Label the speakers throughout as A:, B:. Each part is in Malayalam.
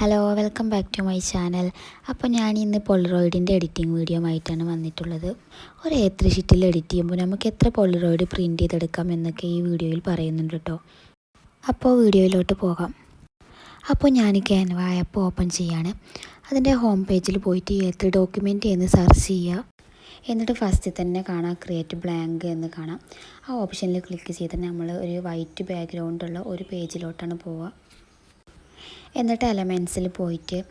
A: Hello welcome back to my channel അപ്പോൾ ഞാൻ ഇന്ന് പൊളറോയിഡിന്റെ എഡിറ്റിംഗ് വീഡിയോ ആയിട്ടാണ് വന്നിട്ടുള്ളത്. ഒരു എത്ര ഷീറ്റിൽ എഡിറ്റ് ചെയ്യുമ്പോൾ നമുക്ക് എത്ര പൊളറോയിഡ് പ്രിന്റ് ചെയ്തെടുക്കാം എന്നൊക്കെ ഈ വീഡിയോയിൽ പറയുന്നുണ്ട് കേട്ടോ അപ്പോൾ വീഡിയോയിലോട്ട് പോകാം. അപ്പോൾ ഞാൻ ക്യാൻവ ആപ്പ് ഓപ്പൺ ചെയ്യാണ്. അതിന്റെ ഹോം പേജിൽ പോയിട്ട് എത്ര ഡോക്യുമെന്റ് എന്ന് സെർച്ച് ചെയ്യുക. എന്നിട്ട് ഫസ്റ്റ് തന്നെ കാണാം ക്രിയേറ്റ് ബ്ലാങ്ക് എന്ന് കാണാം. ആ ഓപ്ഷനിൽ ക്ലിക്ക് ചെയ്ത് നമ്മൾ ഒരു വൈറ്റ് ബാക്ക്ഗ്രൗണ്ടുള്ള ഒരു പേജിലോട്ടാണ് പോവുക. എന്നിട്ട് എലമെൻസിൽ പോയിട്ട്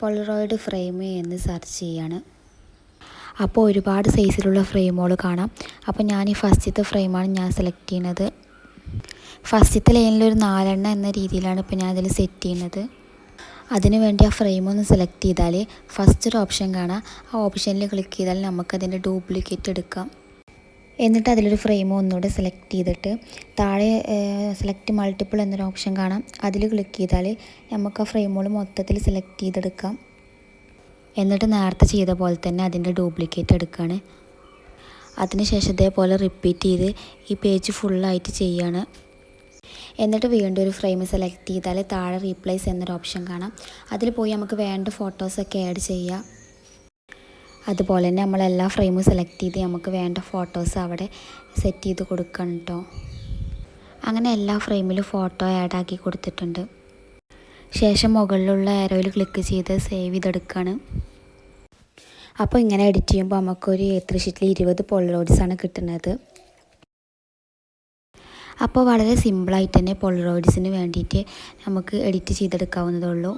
A: പൊളറോയിഡ് ഫ്രെയിം എന്ന് സെർച്ച് ചെയ്യാണ്. അപ്പോൾ ഒരുപാട് സൈസിലുള്ള ഫ്രെയിമുകൾ കാണാം. അപ്പോൾ ഞാൻ ഈ ഫസ്റ്റത്തെ ഫ്രെയിമാണ് ഞാൻ സെലക്ട് ചെയ്യുന്നത് ഫസ്റ്റത്തെ ലൈനിൽ ഒരു നാലെണ്ണം എന്ന രീതിയിലാണ് ഇപ്പോൾ ഞാൻ അതിൽ സെറ്റ് ചെയ്യുന്നത് അതിനു വേണ്ടി ആ ഫ്രെയിം ഒന്ന് സെലക്ട് ചെയ്താൽ ഫസ്റ്റ് ഒരു ഓപ്ഷൻ കാണാം. ആ ഓപ്ഷനിൽ ക്ലിക്ക് ചെയ്താൽ നമുക്കതിന്റെ ഡ്യൂപ്ലിക്കേറ്റ് എടുക്കാം. എന്നിട്ട് അതിലൊരു ഫ്രെയിം ഒന്നുകൂടെ സെലക്ട് ചെയ്തിട്ട് താഴെ സെലക്ട് മൾട്ടിപ്പിൾ എന്നൊരു ഓപ്ഷൻ കാണാം. അതിൽ ക്ലിക്ക് ചെയ്താൽ നമുക്ക് ആ ഫ്രെയിമുകൾ മൊത്തത്തിൽ സെലക്ട് ചെയ്തെടുക്കാം. എന്നിട്ട് നേരത്തെ ചെയ്ത പോലെ തന്നെ അതിന്റെ ഡ്യൂപ്ലിക്കേറ്റ് എടുക്കുകയാണ് അതിനുശേഷം ഇതേപോലെ റിപ്പീറ്റ് ചെയ്ത് ഈ പേജ് ഫുള്ളായിട്ട് ചെയ്യാണ്. എന്നിട്ട് വീണ്ടും ഒരു ഫ്രെയിം സെലക്ട് ചെയ്താൽ താഴെ റീപ്ലേസ് എന്നൊരു ഓപ്ഷൻ കാണാം. അതിൽ പോയി നമുക്ക് വേണ്ട ഫോട്ടോസൊക്കെ ആഡ് ചെയ്യാം. അതുപോലെ തന്നെ നമ്മൾ എല്ലാ ഫ്രെയിമും സെലക്ട് ചെയ്ത് നമുക്ക് വേണ്ട ഫോട്ടോസ് അവിടെ സെറ്റ് ചെയ്ത് കൊടുക്കണം കേട്ടോ അങ്ങനെ എല്ലാ ഫ്രെയിമിലും ഫോട്ടോ ആഡ് ആക്കി കൊടുത്തിട്ടുണ്ട്. ശേഷം മുകളിലുള്ള ആരോയിൽ ക്ലിക്ക് ചെയ്ത് സേവ് ചെയ്തെടുക്കുകയാണ് അപ്പോൾ ഇങ്ങനെ എഡിറ്റ് ചെയ്യുമ്പോൾ നമുക്കൊരു എത്ര ഷീറ്റിൽ ഇരുപത് പൊളറോയിഡ്സാണ് കിട്ടുന്നത്. അപ്പോൾ വളരെ സിമ്പിളായിട്ട് തന്നെ പൊളറോയിഡ്സിന് വേണ്ടിയിട്ട് നമുക്ക് എഡിറ്റ് ചെയ്തെടുക്കാവുന്നതേ ഉള്ളൂ.